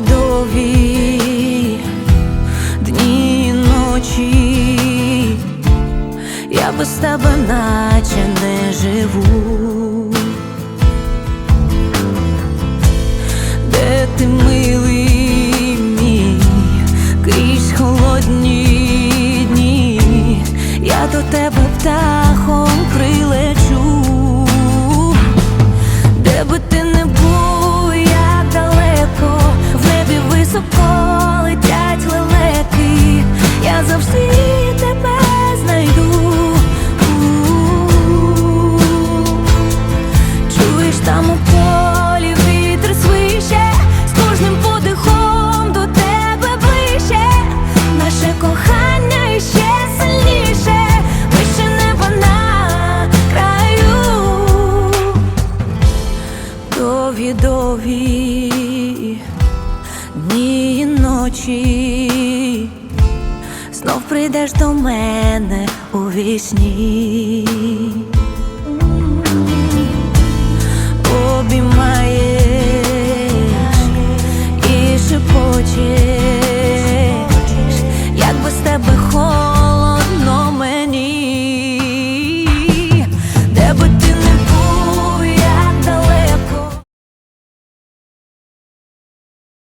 довгі дні і ночі, я без тебе наче не живу. Де ти милий мій, крізь холодні дні, я до тебе птахом прилечу, високо летять лелеки, я завжди тебе знайду. Чуєш там у полі з кожним подихом до тебе ближче, наше кохання іще сильніше, вище неба на краю, довгі довгі ночі, знов прийдеш до мене у вісні.